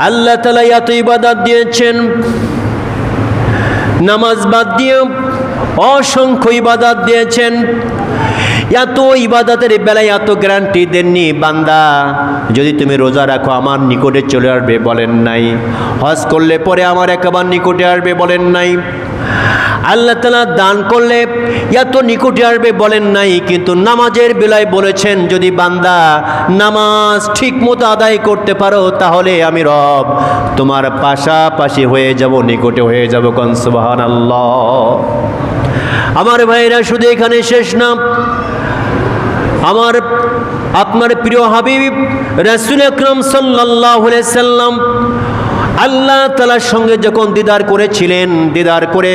আল্লাহ তালা এত ইবাদত দিয়েছেন। নামাজ বাদ দিয়ে অসংখ্য ইবাদত দিয়েছেন। এত ইবাদতের বেলায় এত গ্যারান্টি দেননি বান্দা। যদি তুমি রোজা রাখো, আমার নিকটে চলে আসবে বলেন নাই। হজ করলে পরে আমার একেবার নিকটে আসবে বলেন নাই। আল্লাহ তালা দান করলে এত নিকটে আসবে বলেন নাই, কিন্তু নামাজের বেলায় বলেছেন, যদি বান্দা নামাজ ঠিক মতো আদায় করতে পারো, তাহলে আমি রব তোমার পাশাপাশি হয়ে যাব, নিকটে হয়ে যাব কনসবাহান আল্লাহ আমার ভাইরা, শুধু এখানে শেষ না, আমার, আপনার প্রিয় হাবিব রাসুল আকরম সাল্লাহ সাল্লাম আল্লাহ তালার সঙ্গে যখন দিদার করেছিলেন দিদার করে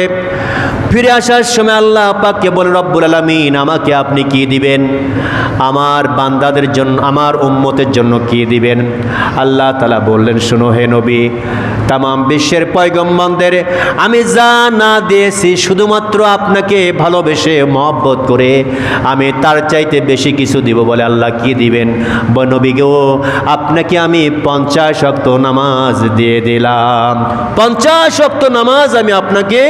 ফিরে আসার সময় আল্লাহ পাককে বলে, রব্বুল আলমিন, আমাকে আপনি কি দিবেন? আমার বান্দাদের জন্য, আমার উম্মতের জন্য কি দিবেন? আল্লাহ তালা বললেন, শুনো হে নবী তাম বিশ্বের পয়গম্বরদের আমি যা না দিয়েছি, শুধুমাত্র আপনাকে ভালোবেসে মহব্বত করে আমি তার চাইতে বেশি কিছু দিব বলে আল্লাহ কি দিবেন? বনবী গো, আপনাকে আমি পঞ্চাশ অক্ত নামাজ দিয়ে দিলাম। পঞ্চাশ অক্ত নামাজ আমি আপনাকে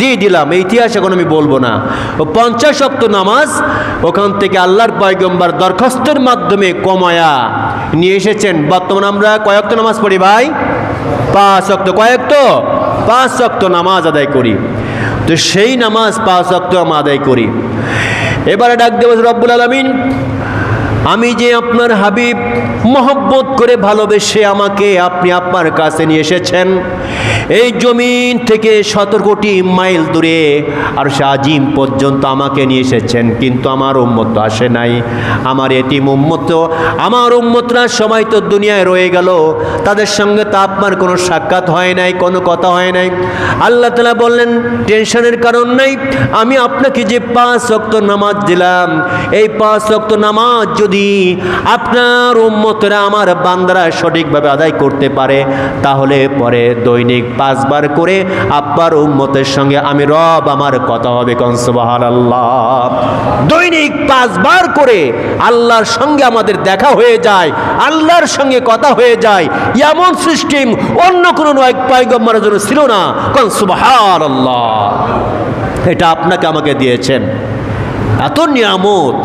দিয়ে দিলাম। এই ইতিহাস এখন আমি বলব না। ও পঞ্চাশ সপ্ত নামাজ, ওখান থেকে আল্লাহর পয়গম্বর দরখাস্তের মাধ্যমে কমায়া নিয়ে এসেছেন। বর্তমানে আমরা কয়েকত নামাজ পড়ি ভাই? পাঁচ অক্ত তো পাঁচ অক্ত নামাজ আদায় করি। তো সেই নামাজ পাঁচ অক্ত আমরা আদায় করি। এবারে ডাক দেব রব্বুল আলমিন। আমি যে আপনার হাবিব মহব্বত করে ভালোবেসে আমাকে আপনি আপনার কাছে নিয়ে এসেছেন, এই জমিন থেকে সতেরো কোটি মাইল দূরে আর শাহিম পর্যন্ত আমাকে নিয়ে এসেছেন, কিন্তু আমার উম্মত আসে নাই, আমার এটিম উম্মত আমার উম্মতরা সবাই তো দুনিয়ায় রয়ে গেল, তাদের সঙ্গে তো আপনার কোনো সাক্ষাৎ হয় নাই, কোনো কথা হয় নাই। আল্লাহ তালা বললেন, টেনশনের কারণ নাই, আমি আপনাকে যে পাঁচ অক্ত নামাজ দিলাম, এই পাঁচ অক্ত নামাজ যদি আপনার উম্মতরা আমার বান্দারা সঠিকভাবে আদায় করতে পারে, তাহলে পরে দৈনিক পাঁচবার করে আব্বার উম্মতের সঙ্গে আমি রব আমার কথা হবে কনসবাহার আল্লাহ দৈনিক পাঁচবার করে আল্লাহর সঙ্গে আমাদের দেখা হয়ে যায়, আল্লাহর সঙ্গে কথা হয়ে যায়, এমন সিস্টেম অন্য কোনো নয় পাইগম্বরের জন্য ছিল না কনসবাহার আল্লাহ এটা আপনাকে আমাকে দিয়েছেন। এত নিয়ামত।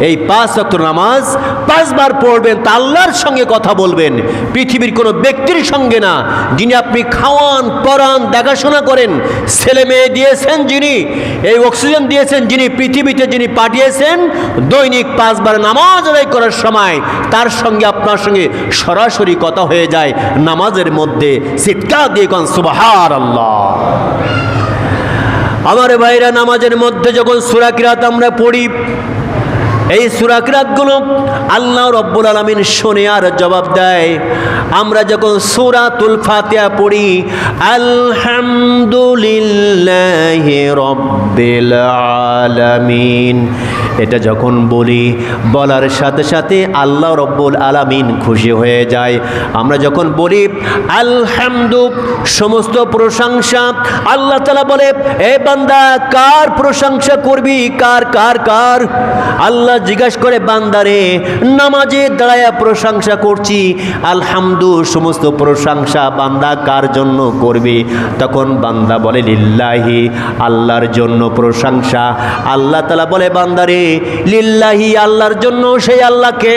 এই পাঁচ অক্ট নামাজ পাঁচবার পড়বেন, তা আল্লাহর সঙ্গে কথা বলবেন। পৃথিবীর কোনো ব্যক্তির সঙ্গে না। যিনি আপনি খাওয়ান পরান দেখাশোনা করেন, ছেলে মেয়ে দিয়েছেন যিনি, এই অক্সিজেন দিয়েছেন যিনি, পৃথিবীতে যিনি পাঠিয়েছেন, দৈনিক পাঁচবার নামাজ আদায় করার সময় তার সঙ্গে আপনার সঙ্গে সরাসরি কথা হয়ে যায় নামাজের মধ্যে। চিৎকার দিয়ে কন সুবাহার আল্লাহ আমার ভাইরা নামাজের মধ্যে যখন সুরাকিরাত আমরা পড়ি, এই সুরাকিরাতগুলো আল্লাহ রব্বুল আলমিন শোনে আর জবাব দেয়। আমরা যখন সুরাতুল ফাতিয়া পড়ি, আলহামদুলিল্লাহ রব্বিল আলামিন। এটা যখন বলি, বলার সাথে সাথে আল্লাহ রব্বুল আলামিন খুশি হয়ে যায়। আমরা যখন বলি, আলহামদু সমস্ত প্রশংসা আল্লাহ তালা বলে, এ বান্দা, কার প্রশংসা করবি? কার কার কার? আল্লাহ জিজ্ঞাসা করে, বান্দারে, নামাজে দাঁড়ায় প্রশংসা করছি। আলহামদু, সমস্ত প্রশংসা বান্দা কার জন্য করবি? তখন বান্দা বলে, লিল্লাহি, আল্লাহর জন্য প্রশংসা। আল্লাহ তালা বলে, বান্দারে লিল্লাহি, আল্লাহর জন্য সেই আল্লাহকে।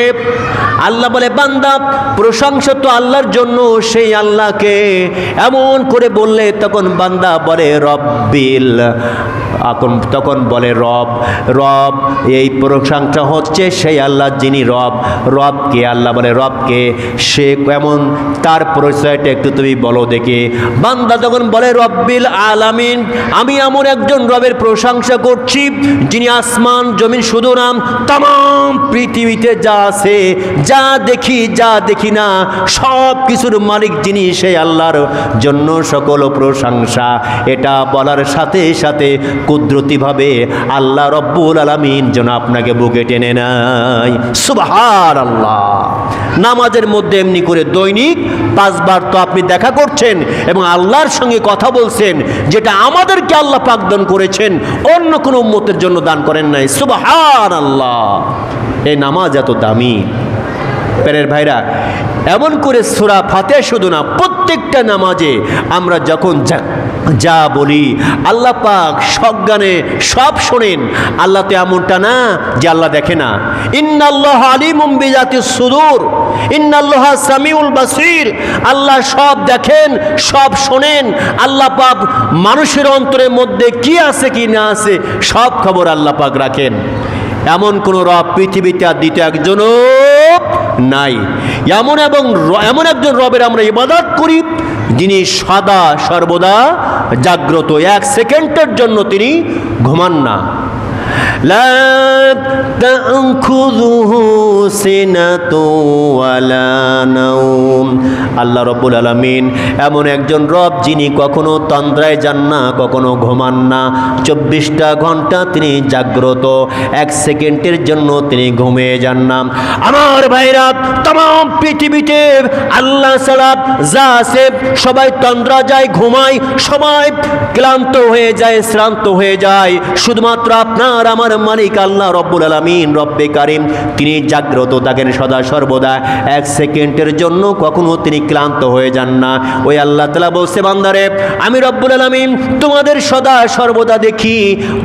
আল্লাহ বলে, বান্দা প্রশংসা তো আল্লাহর জন্য সেই আল্লাহকে। এমন করে বললে তখন বান্দা বলে, রব্বিল, এখন তখন বলে, রব রব, এই প্রশংসা হচ্ছে সেই আল্লাহ যিনি রব। রবকে, আল্লাহ বলে, রবকে, সে কেমন, তার পরিচয়টা একটু তুমি বলো দেখে। বান্দা তখন বলে, রব্বিল আলামিন, আমি এমন একজন রবের প্রশংসা করছি যিনি আসমান, জমিন শুধু নাম তাম পৃথিবীতে যা আছে, যা দেখি যা দেখি না, সব কিছুর মালিক যিনি, সেই আল্লাহর জন্য সকল প্রশংসা। এটা বলার সাথে সাথে কুদরতিভাবে আল্লাহ রব্বুল আলমিন যেন আপনাকে বুকে টেনে নাই সুবাহার আল্লাহ নামাজের মধ্যে এমনি করে দৈনিক পাঁচবার তো আপনি দেখা করছেন এবং আল্লাহর সঙ্গে কথা বলছেন, যেটা আমাদেরকে আল্লাহ পাক দান করেছেন, অন্য কোনো উম্মতের জন্য দান করেন নাই। সুবাহার আল্লাহ এই নামাজ এত দামি। প্যারের ভাইরা, এমন করে সুরা ফাতে শুধু না, প্রত্যেকটা নামাজে আমরা যখন যা বলি আল্লাহ পাক সজ্ঞানে সব শোনেন। আল্লাহ তো এমনটা না যে আল্লাহ দেখে না। ইন্নাল্লাহ আলিমুম বিজাতি সুদূর। ইন্নাল্লাহ সামিউল বাসির। আল্লাহ সব দেখেন, সব শোনেন। আল্লাহ পাক মানুষের অন্তরের মধ্যে কি আছে, কি না আছে, সব খবর আল্লাহ পাক রাখেন। এমন কোন রব পৃথিবীতে আর দ্বিতীয় একজনও নাই। এমন এবং এমন একজন রবের আমরা ইবাদত করি, যিনি সাদা সর্বদা জাগ্রত। এক সেকেন্ডের জন্য তিনি ঘুমান না। لا تأخذه سنة ولا نوم আল্লাহ রব্বুল আলমিন এমন একজন রব যিনি কখনো তন্দ্রায় যান না কখনো ঘুমান না চব্বিশটা ঘন্টা তিনি জাগ্রত এক সেকেন্ডের জন্য তিনি ঘুমিয়ে যান না আমার ভাইরা তাম পৃথিবীতে আল্লাহ ছাড়া যা আছে সবাই তন্দ্রা যায় ঘুমায় সবাই ক্লান্ত হয়ে যায় শ্রান্ত হয়ে যায় শুধুমাত্র আপনার আমার মালিক আল্লাহ রব্বুল আলমিন, রব্বে কারিম। তিনি জাগ্রত থাকেন সদা সর্বদা এক সেকেন্ডের জন্য কখনো তিনি ক্লান্ত হয়ে যান না। ওই আল্লাহ তালা বলছে, বান্দারে, আমি রব্বুল আলমিন তোমাদের সদা সর্বদা দেখি,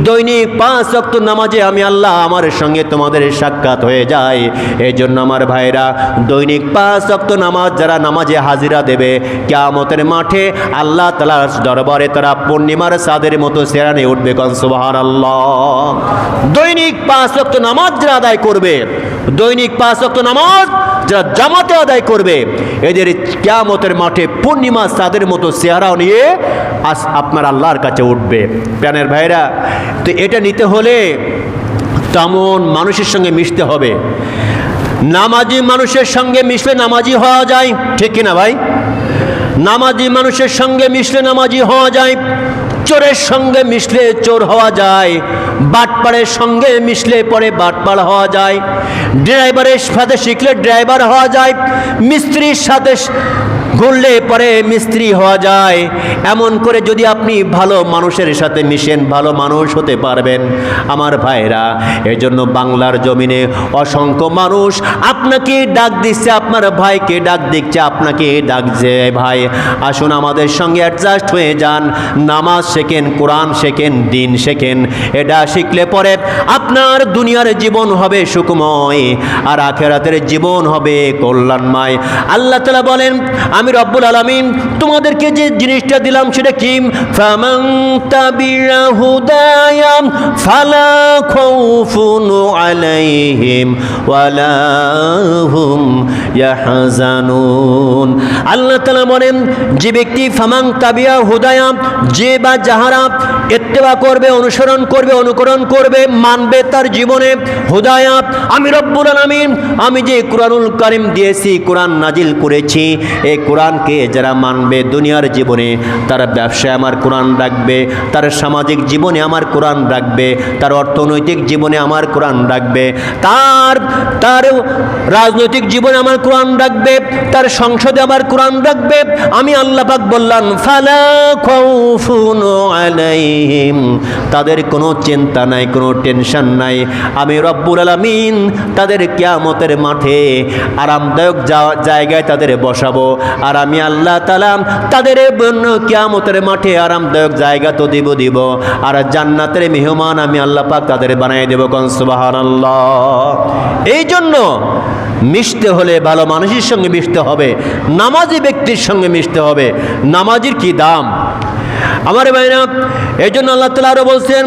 দৈনিক পাঁচ অক্ট নামাজে আমি আল্লাহ আমার সঙ্গে তোমাদের সাক্ষাৎ হয়ে যায় এই জন্য আমার ভাইরা, দৈনিক পাঁচ অক্ট নামাজ যারা নামাজে হাজিরা দেবে, কেয়ামতের মাঠে আল্লাহ তালার দরবারে তারা পূর্ণিমার সাদের মতো সেরানে উঠবে কনসুবাহার আল্লাহ দৈনিক পাঁচ রক্ত নামাজ যারা আদায় করবে, দৈনিক পাঁচ রক্ত নামাজ যারা জামাতে আদায় করবে, এদের কেয়ামতের মাঠে পূর্ণিমা সাদের মতো চেহারাও নিয়ে আস আপনার আল্লাহর কাছে উঠবে। প্যানের ভাইরা, তো এটা নিতে হলে তেমন মানুষের সঙ্গে মিশতে হবে। নামাজি মানুষের সঙ্গে মিশলে নামাজি হওয়া যায়, ঠিক কিনা ভাই? নামাজি মানুষের সঙ্গে মিশলে নামাজি হওয়া যায়। চোরের সঙ্গে মিশলে চোর হওয়া যায়, বাটপাড়ের সঙ্গে মিশলে পরে বাটপাড় হওয়া যায়। ড্রাইভারের সাথে শিখলে ড্রাইভার হওয়া যায়, মিস্ত্রির সাথে ঘুরলে পরে মিস্ত্রি হওয়া যায়। এমন করে যদি আপনি ভালো মানুষের সাথে মিশেন, ভালো মানুষ হতে পারবেন। আমার ভাইরা এই জন্য বাংলার জমিনে অসংখ্য মানুষ আপনাকে ডাক দিচ্ছে, আপনার ভাইকে ডাক দিচ্ছে, আপনাকে ডাকছে ভাই। আসুন আমাদের সঙ্গে অ্যাডজাস্ট হয়ে যান, নামাজ শেখেন, কোরআন শেখেন, দিন শেখেন। এটা শিখলে পরে আপনার দুনিয়ার জীবন হবে সুখময়, আর আখেরাতের জীবন হবে কল্যাণময়। আল্লাহ তালা বলেন, আমি রব্বুল আলমিন তোমাদেরকে যে জিনিসটা দিলাম সেটা কি? আলাইহিম ওয়ালা হুম ইয়াহজানুন। আল্লাহ তালা বলেন, যে ব্যক্তি ফামাং তাবিয়া হুদায়াম যে বা যাহারা এত্তেবা করবে, অনুসরণ করবে, অনুকরণ করবে, মানবে তার জীবনে হুদায়াত আমি রব্বুল আলামিন, আমি যে কোরআনুল করিম দিয়েছি, কোরআন নাজিল করেছি, এই কোরআনকে যারা মানবে দুনিয়ার জীবনে, তার ব্যবসায় আমার কোরআন রাখবে, তার সামাজিক জীবনে আমার কোরআন রাখবে, তার অর্থনৈতিক জীবনে আমার কোরআন রাখবে, তার তার রাজনৈতিক জীবনে আমার কোরআন রাখবে, তার সংসদে আমার কোরআন রাখবে, আমি আল্লাহ পাক বললাম, ফালা আলাইহিম। তাদের কোনো চিন্তা নাই, কোনো টেনশন নাই। আমি রব্বুল আলামিন তাদের কিয়ামতের মাঠে আরামদায়ক জায়গায় তাদের বসাবো। আর আমি আল্লাহ তাআলা তাদের কিয়ামতের মাঠে আরামদায়ক জায়গা তো দিব দিব। আর জান্নাতের মেহমান আমি আল্লাহ পাক তাদের বানিয়ে দেবো, কন সুবহানাল্লাহ। এই জন্য মিশতে হলে ভালো মানুষের সঙ্গে মিশতে হবে, নামাজি ব্যক্তির সঙ্গে মিশতে হবে। নামাজির কি দাম? আমার ভাইরা এই জন্য আল্লাহ তালা আরও বলছেন